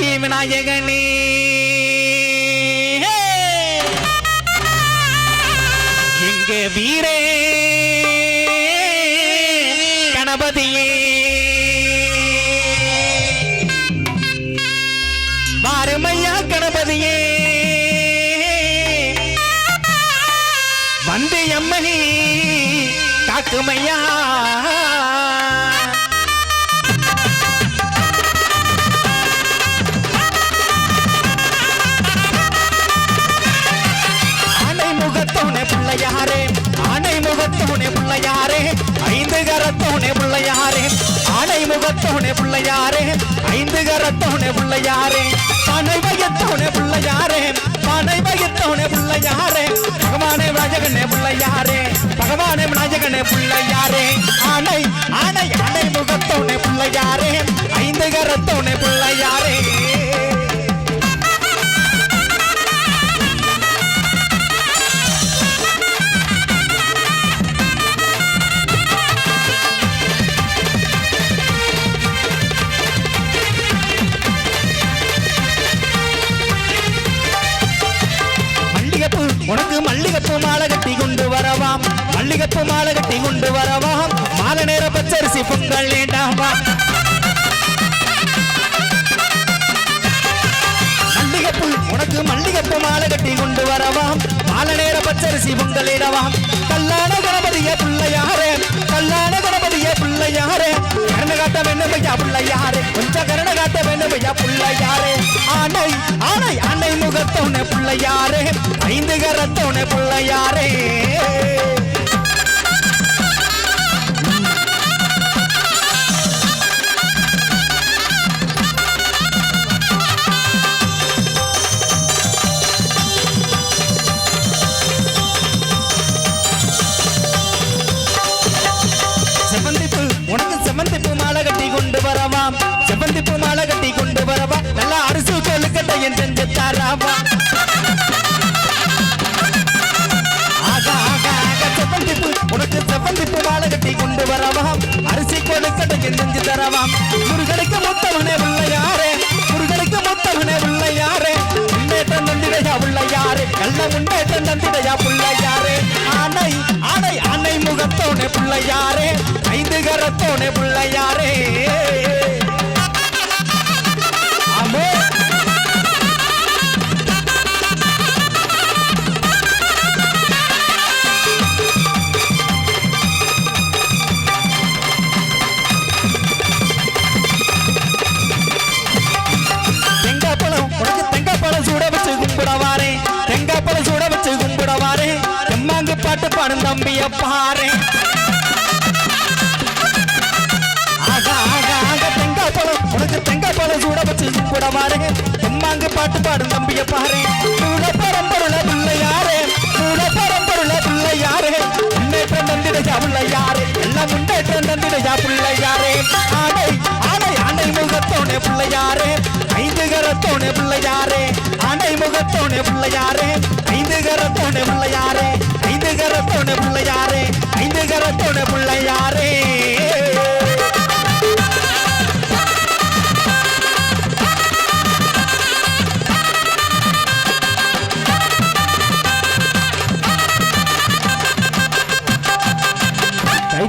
விநாயகனே எங்க வீரே கணபதியே வாருமையா கணபதியே வந்து எம்மனி காக்குமையா ஐந்து கரத்தோனே பிள்ளையாரே. ஆனை முகத்தோனே பிள்ளையாரே. ஐந்து கரத்தோனே பிள்ளையாரே. பனை பயத்தோனே பிள்ளையாரே. பனை பயத்தோனே பிள்ளையாரே. பகவானே ராஜகனே பிள்ளையாரே. பகவானே ராஜகனே பிள்ளையாரே. ஆனை ஆனை ஆனை. மல்லிகைப்பூ மாலை கட்டி கொண்டு வரவாம். மல்லிகைப்பூ மாலை கட்டி கொண்டு வரவாம். மாலை நேர பச்சரிசி பொங்கல் வேண்டாமா? மல்லிகைப்பூ உனக்கு மல்லிகைப்பூ மாலை கட்டி கொண்டு வரவாம். மாலை நேர பச்சரிசி பொங்கலிடவாம் கல்லான கணபதிய பிள்ளையாரே. கல்லான கணபதிய பிள்ளையாரே. கருணை காட்ட வேண்டும் ஐயா பிள்ளையாரே. கொஞ்சம் கருணை காட்ட வேண்டும் ஐயா பிள்ளையாரே. ஆனை ஆனை ஆனை முகத்தோனே பிள்ளையாரே. ஐந்து கரத்தோனே பிள்ளையாரே செவந்திப்பு உனக்கு செவந்திப்பு மாலை கட்டி கொண்டு வரவாம் செவந்திப்பு மாலை கட்டி கொண்டு வரவா? நல்லா அரிசி கொழுக்கட்டை என் செஞ்சு தரவா? தரவாம் முருகனுக்கு முத்தவனே பிள்ளையாரே முருகனுக்கு முத்தவனே பிள்ளையாரே முன்னேற்றம் தந்திடையா பிள்ளையாரே கள்ள முன்னேற்றம் தந்திடையா பிள்ளையாரே. ஆனை ஆனை ஆனை முகத்தோனே பிள்ளையாரே. ஐந்து கரத்தோனே பிள்ளையாரே எம்மாங்கு பாட்டு பாடும் தம்பிய பாரு ஆகா தேங்காய் பழம். உனக்கு தேங்காய் பழம் சூட வச்சு கூட மாறு எம்மாங்கு பாட்டு பாடும் தம்பிய பாரு கூட பரம்பருள பிள்ளையாரே கூட பரம்பருள பிள்ளையாரே முன்னேற்றம் தந்திடையா பிள்ளையாரே எல்லாம் முன்னேற்றம் தந்திடையா பிள்ளை யாரு? ஆடை ஆடை ஆடை முகத்தோனே பிள்ளை யாரு? ஐந்து கரத்தோனே பிள்ளை யாரு? ஆடை முகத்தோனே பிள்ளை யாரு? ஐந்து கரத்தோனே பிள்ளையாரே ஐந்து கரத்தோனே பிள்ளையாரே. ஐந்து கரத்தோட பிள்ளை